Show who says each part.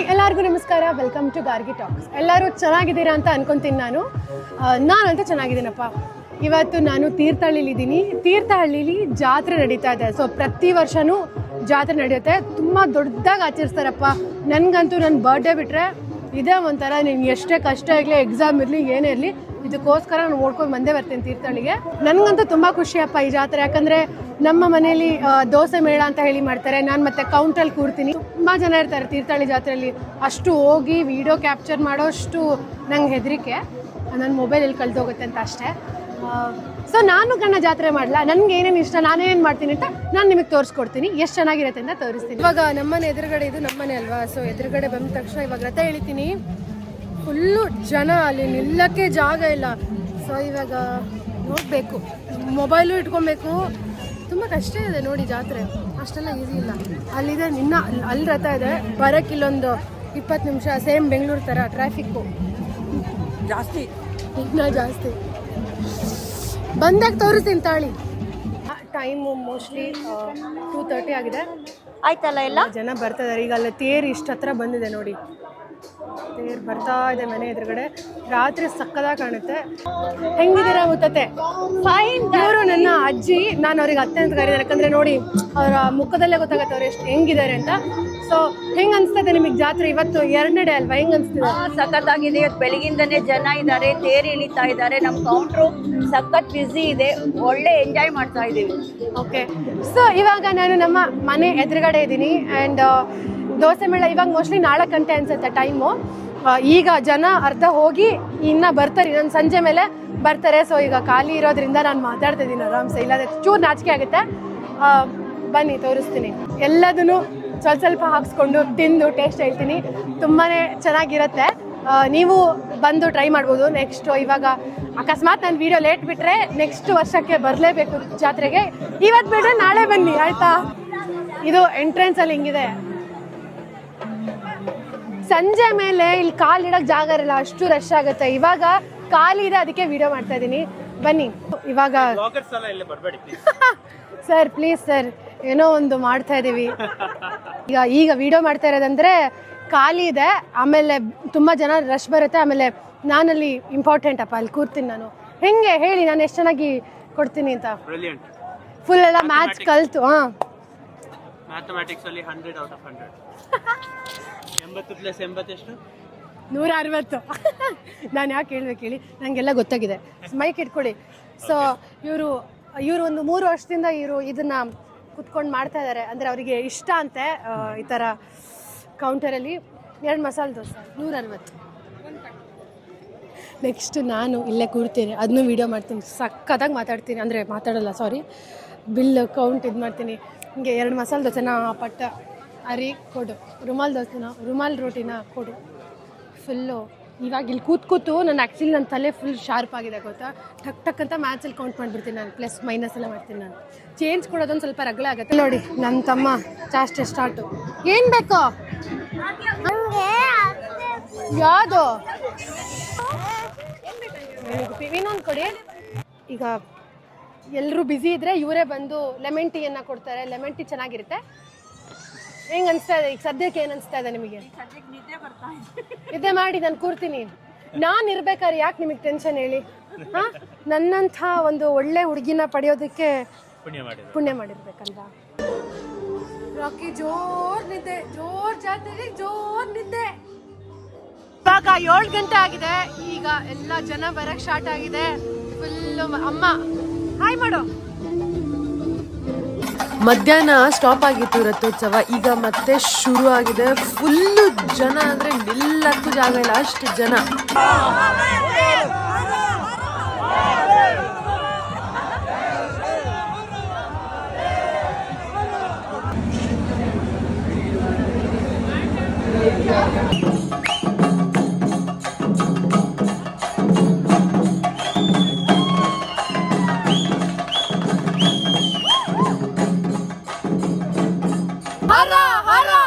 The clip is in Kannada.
Speaker 1: ಹಾಯ್, ಎಲ್ಲರಿಗೂ ನಮಸ್ಕಾರ. ವೆಲ್ಕಮ್ ಟು ಗಾರ್ಗಿ ಟಾಕ್ಸ್ ಎಲ್ಲರೂ ಚೆನ್ನಾಗಿದ್ದೀರಾ ಅಂತ ಅನ್ಕೊಂತೀನಿ ನಾನು. ನಾನಂತೂ ಚೆನ್ನಾಗಿದ್ದೀನಪ್ಪ. ಇವತ್ತು ನಾನು ತೀರ್ಥಹಳ್ಳಿಲಿದ್ದೀನಿ ತೀರ್ಥಹಳ್ಳಿಲಿ ಜಾತ್ರೆ ನಡೀತಾ ಇದೆ. ಸೊ ಪ್ರತಿ ವರ್ಷವೂ ಜಾತ್ರೆ ನಡೆಯುತ್ತೆ. ತುಂಬ ದೊಡ್ಡದಾಗಿ ಆಚರಿಸ್ತಾರಪ್ಪ. ನನಗಂತೂ ನನ್ನ ಬರ್ಡೇ ಬಿಟ್ಟರೆ ಇದೇ ಒಂಥರ ನೀನು ಎಷ್ಟೇ ಕಷ್ಟ ಇರಲಿ ಎಕ್ಸಾಮ್ ಇರಲಿ, ಏನೇ ಇರಲಿ, ಇದಕ್ಕೋಸ್ಕರ ನಾನು ಓಡ್ಕೊಂಡು ಬಂದೇ ಬರ್ತೀನಿ ತೀರ್ಥಹಳ್ಳಿಗೆ. ನನಗಂತೂ ತುಂಬ ಖುಷಿಯಪ್ಪ ಈ ಜಾತ್ರೆ, ಯಾಕಂದರೆ ನಮ್ಮ ಮನೆಯಲ್ಲಿ ದೋಸೆ ಮೇಳ ಅಂತ ಹೇಳಿ ಮಾಡ್ತಾರೆ. ನಾನು ಮತ್ತೆ ಕೌಂಟಲ್ಲಿ ಕೂರ್ತೀನಿ. ತುಂಬ ಜನ ಇರ್ತಾರೆ ತೀರ್ಥಹಳ್ಳಿ ಜಾತ್ರೆಯಲ್ಲಿ. ಅಷ್ಟು ಹೋಗಿ ವಿಡಿಯೋ ಕ್ಯಾಪ್ಚರ್ ಮಾಡೋಷ್ಟು ನಂಗೆ ಹೆದರಿಕೆ. ನನ್ನ ಮೊಬೈಲಲ್ಲಿ ಕಳೆದೋಗುತ್ತೆ ಅಂತ ಅಷ್ಟೇ. ಸೊ ನಾನು ಕಣ್ಣ ಜಾತ್ರೆ ಮಾಡಲ್ಲ ನನಗೆ ಏನೇನು ಇಷ್ಟ ನಾನೇನು ಮಾಡ್ತೀನಿ ಅಂತ ನಾನು ನಿಮಗೆ ತೋರಿಸ್ಕೊಡ್ತೀನಿ. ಎಷ್ಟು ಚೆನ್ನಾಗಿರುತ್ತೆ ಅಂತ ತೋರಿಸ್ತೀನಿ. ಇವಾಗ ನಮ್ಮನೆ ಎದುರುಗಡೆ ಇದು ನಮ್ಮನೆ ಅಲ್ವಾ? ಸೊ ಎದುರುಗಡೆ ಬಂದ ತಕ್ಷಣ ಇವಾಗ ರಥ ಹೇಳ್ತೀನಿ ಫುಲ್ಲು ಜನ ಅಲ್ಲಿ ನಿಲ್ಲಕ್ಕೆ ಜಾಗ ಇಲ್ಲ. ಸೊ ಇವಾಗ ನೋಡಬೇಕು. ಮೊಬೈಲು ಇಟ್ಕೊಬೇಕು. ತುಂಬ ಕಷ್ಟ ಇದೆ ನೋಡಿ ಜಾತ್ರೆ. ಅಷ್ಟೆಲ್ಲ ಈಸಿ ಇಲ್ಲ. ಅಲ್ಲಿದೆ ನಿನ್ನ ಅಲ್ಲಿ- ಅಲ್ಲಿ ರಥ ಇದೆ. ಬರಕ್ಕೆ ಇಲ್ಲೊಂದು ಇಪ್ಪತ್ತು ನಿಮಿಷ ಸೇಮ್ ಬೆಂಗಳೂರು ಥರ ಟ್ರಾಫಿಕ್ಕು
Speaker 2: ಜಾಸ್ತಿ.
Speaker 1: ಇನ್ನೂ ಜಾಸ್ತಿ. ಬಂದಾಗ ತೋರಿಸ್ತೀನಿ ತಾಳಿ. ಟೈಮು ಮೋಸ್ಟ್ಲಿ ಟೂ ತರ್ಟಿ ಆಗಿದೆ.
Speaker 2: ಆಯ್ತಲ್ಲ ಎಲ್ಲ?
Speaker 1: ಜನ ಬರ್ತಾ ಇದಾರೆ. ಈಗ ಅಲ್ಲ ತೇರು ಇಷ್ಟು ಹತ್ರ ಬಂದಿದೆ ನೋಡಿ. ತೇರು ಬರ್ತಾ ಇದೆ ಮನೆ ಎದುರುಗಡೆ. ರಾತ್ರಿ ಸಕ್ಕದಾಗ ಕಾಣುತ್ತೆ. ಹೆಂಗಿದ್ದೀರಾ ಮುತ್ತತೆ ಫೈನ್ ಇವರು ನನ್ನ ಅಜ್ಜಿ ನಾನು ಅವ್ರಿಗೆ ಅತ್ತೆ ಅಂತ ಕರೀತಾರೆ. ಯಾಕಂದ್ರೆ ನೋಡಿ ಅವರ ಮುಖದಲ್ಲೇ ಗೊತ್ತಾಗತ್ತೆ ಅವ್ರು ಎಷ್ಟು ಹೆಂಗಿದ್ದಾರೆ ಅಂತ. ಸೊ ಹೆಂಗ್ ಅನ್ಸ್ತದೆ ನಿಮಗೆ ಜಾತ್ರೆ ಇವತ್ತು? ಎರಡನೇ ಡೇ ಅಲ್ವಾ? ಹೆಂಗ್ ಅನ್ಸ್ತಿದೆ?
Speaker 2: ಸಖತ್ತಾಗಿದೆ. ಇವತ್ತು ಬೆಳಗಿಂದನೇ ಜನ ಇದ್ದಾರೆ ತೇರು ಇಳಿತಾ ಇದ್ದಾರೆ. ನಮ್ಮ ಕೌಂಟ್ರು ಸಖತ್ ಬ್ಯುಸಿ ಇದೆ. ಒಳ್ಳೆ ಎಂಜಾಯ್ ಮಾಡ್ತಾ ಇದ್ದೀವಿ.
Speaker 1: ಓಕೆ ಸೊ ಇವಾಗ ನಾನು ನಮ್ಮ ಮನೆ ಎದುರುಗಡೆ ಇದ್ದೀನಿ. ಆ್ಯಂಡ್ ದೋಸೆ ಮೇಳ ಇವಾಗ ಮೋಸ್ಟ್ಲಿ ನಾಲ್ಕು ಗಂಟೆ ಅನ್ಸುತ್ತೆ ಟೈಮು ಈಗ ಜನ ಅರ್ಧ ಹೋಗಿ ಇನ್ನ ಬರ್ತಾರೆ, ಇನ್ನೊಂದು ಸಂಜೆ ಮೇಲೆ ಬರ್ತಾರೆ. ಸೊ ಈಗ ಖಾಲಿ ಇರೋದ್ರಿಂದ ನಾನು ಮಾತಾಡ್ತಾ ಇದ್ದೀನಿ ಆರಾಮ್ಸೆ. ಇಲ್ಲಾಂದ್ರೆ ಚೂರು ನಾಚಿಕೆ ಆಗುತ್ತೆ. ಬನ್ನಿ, ತೋರಿಸ್ತೀನಿ. ಎಲ್ಲದನ್ನು ಸ್ವಲ್ಪ ಸ್ವಲ್ಪ ಹಾಕ್ಸ್ಕೊಂಡು ತಿಂದು ಟೇಸ್ಟ್ ಹೇಳ್ತೀನಿ. ತುಂಬಾ ಚೆನ್ನಾಗಿರುತ್ತೆ. ನೀವು ಬಂದು ಟ್ರೈ ಮಾಡ್ಬೋದು. ನೆಕ್ಸ್ಟ್ ಇವಾಗ ಅಕಸ್ಮಾತ್ ನಾನು ವಿಡಿಯೋ ಲೇಟ್ ಬಿಟ್ಟರೆ ನೆಕ್ಸ್ಟ್ ವರ್ಷಕ್ಕೆ ಬರಲೇಬೇಕು ಜಾತ್ರೆಗೆ. ಇವತ್ತು ಬಿಟ್ಟರೆ ನಾಳೆ ಬನ್ನಿ, ಆಯ್ತಾ? ಇದು ಎಂಟ್ರೆನ್ಸ್ ಅಲ್ಲಿ ಹಿಂಗಿದೆ. ಸಂಜೆ ಮೇಲೆ ಇಲ್ಲಿ ಕಾಲ್ ಇಡಕ್ ಜಾಗ ಇರಲ್ಲ ಅಷ್ಟು ರಶ್ ಆಗುತ್ತೆ. ಇವಾಗ ಖಾಲಿ ಇದೆ ಅದಕ್ಕೆ ವಿಡಿಯೋ ಮಾಡ್ತಾ ಇದ್ದೀನಿ ಬನ್ನಿ. ಇವಾಗ ಸರ್ ಪ್ಲೀಸ್ ಸರ್ ಏನೋ ಒಂದು ಮಾಡ್ತಾ ಇದ್ದೀವಿ ಈಗ ಈಗ ವಿಡಿಯೋ ಮಾಡ್ತಾ ಇರೋದಂದ್ರೆ ಖಾಲಿ ಇದೆ. ಆಮೇಲೆ ತುಂಬ ಜನ ರಶ್ ಬರುತ್ತೆ. ಆಮೇಲೆ ನಾನಲ್ಲಿ ಇಂಪಾರ್ಟೆಂಟ್ ಅಪ್ಪ ಅಲ್ಲಿ ಕೂರ್ತೀನಿ ನಾನು. ಹೆಂಗೆ? ಹೇಳಿ ನಾನು ಎಷ್ಟು ಚೆನ್ನಾಗಿ ಕೊಡ್ತೀನಿ ಅಂತ. ಫುಲ್ ಎಲ್ಲ ಮ್ಯಾಚ್ ಕಲ್ತು ಹಾಂ.
Speaker 3: ಮ್ಯಾಥಮೆಟಿಕ್ಸ್ ಅಲ್ಲಿ ಹಂಡ್ರೆಡ್ ಔಟ್ ಆಫ್ ಹಂಡ್ರೆಡ್ ಎಂಬತ್ತು ಪ್ಲಸ್ ಎಂಬತ್ತೆಷ್ಟು
Speaker 1: ನೂರ ಅರವತ್ತು ನಾನು ಯಾಕೆ ಹೇಳ್ಬೇಕು ಹೇಳಿ ನನಗೆಲ್ಲ ಗೊತ್ತಾಗಿದೆ. ಮೈಕ್ ಇಟ್ಕೊಳ್ಳಿ ಸೊ ಇವರು ಇವರು ಒಂದು ಮೂರು ವರ್ಷದಿಂದ ಇವರು ಇದನ್ನ ಕುತ್ಕೊಂಡು ಮಾಡ್ತಾ ಇದ್ದಾರೆ ಅಂದರೆ ಅವರಿಗೆ ಇಷ್ಟ ಅಂತೆ ಆ, ಈ ಥರ ಕೌಂಟರಲ್ಲಿ ಎರಡು ಮಸಾಲೆ ದೋಸೆ. ನೂರ ಅರವತ್ತು ನೆಕ್ಸ್ಟ್ ನಾನು ಇಲ್ಲೇ ಕೂರ್ತೀನಿ. ಅದನ್ನೂ ವೀಡಿಯೋ ಮಾಡ್ತೀನಿ. ಸಖತ್ತಾಗಿ ಮಾತಾಡ್ತೀನಿ. ಅಂದರೆ ಮಾತಾಡಲ್ಲ ಸಾರಿ ಬಿಲ್ ಕೌಂಟ್ ಇದು ಮಾಡ್ತೀನಿ ಹಿಂಗೆ ಎರಡು ಮಸಾಲೆ ದೋಸೆನ ಪಟ್ಟ ಅರಿ ಕೊಡು. ರುಮಾಲ್ ದೋಸೆನ ರುಮಾಲ್ ರೋಟಿನ ಕೊಡು. ಫುಲ್ಲು ಇವಾಗ ಇಲ್ಲಿ ಕೂತ್ ಕೂತು ನಾನು ಆ್ಯಕ್ಚುಲಿ ನನ್ನ ತಲೆ ಫುಲ್ ಶಾರ್ಪ್ ಆಗಿದೆ ಗೊತ್ತಾ? ಟಕ್ ಟಕ್ ಅಂತ ಮ್ಯಾಚಲ್ಲಿ ಕೌಂಟ್ ಮಾಡಿಬಿಡ್ತೀನಿ ನಾನು. ಪ್ಲಸ್ ಮೈನಸ್ ಎಲ್ಲ ಮಾಡ್ತೀನಿ ನಾನು. ಚೇಂಜ್ ಕೊಡೋದೊಂದು ಸ್ವಲ್ಪ ರಗಳೆ ಆಗುತ್ತೆ. ನೋಡಿ ನನ್ನ ತಮ್ಮ ಚಾಸ್ಟ್ ಸ್ಟಾರ್ಟು ಏನು ಬೇಕು? ಯಾವುದು? ಇನ್ನೊಂದು ಕೊಡಿ. ಈಗ ಎಲ್ಲರೂ ಬ್ಯುಸಿ ಇದ್ದರೆ ಇವರೇ ಬಂದು ಲೆಮನ್ ಟೀಯನ್ನು ಕೊಡ್ತಾರೆ. ಲೆಮನ್ ಟೀ ಚೆನ್ನಾಗಿರುತ್ತೆ. ಹೆಂಗೆ ಅನಿಸ್ತಾ ಇದೆ? ಈಗ ಸದ್ಯಕ್ಕೆ ಏನು ಅನಿಸ್ತಾ ಇದೆ ನಿಮಗೆ? ನಿದ್ದೆ ಮಾಡಿ ನಾನು ಕೂರ್ತೀನಿ. ನಾನು ಇರ್ಬೇಕಾದ್ರೆ ಯಾಕೆ ನಿಮಗೆ ಟೆನ್ಷನ್ ಹೇಳಿ? ಹಾ? ನನ್ನಂಥ ಒಂದು ಒಳ್ಳೆ ಹುಡುಗಿನ ಪಡೆಯೋದಕ್ಕೆ
Speaker 3: ಪುಣ್ಯ ಮಾಡಿದ್ರು.
Speaker 1: ಪುಣ್ಯ ಮಾಡಿರ್ಬೇಕಲ್ವಾ? ರಾಕಿ ಜೋರ್ ನಿದ್ದೆ ಜೋರ್ ಜಾತ್ರೆ ಜೋರ್ ನಿದ್ದೆ. ಇವಾಗ ಏಳು ಗಂಟೆ ಆಗಿದೆ. ಈಗ ಎಲ್ಲ ಜನ ಬರಕ್ ಸ್ಟಾರ್ಟ್ ಆಗಿದೆ. ಫುಲ್ಲು ಅಮ್ಮ ಹಾಯ್ ಮಾಡು ಮಧ್ಯಾಹ್ನ ಸ್ಟಾಪ್ ಆಗಿತ್ತು ರಥೋತ್ಸವ. ಈಗ ಮತ್ತೆ ಶುರು ಆಗಿದೆ. ಫುಲ್ಲು ಜನ ಅಂದ್ರೆ ನಿಲ್ಲಕ್ಕೂ ಜಾಗ ಇಲ್ಲ. ಅಷ್ಟು ಜನ. Hara hara.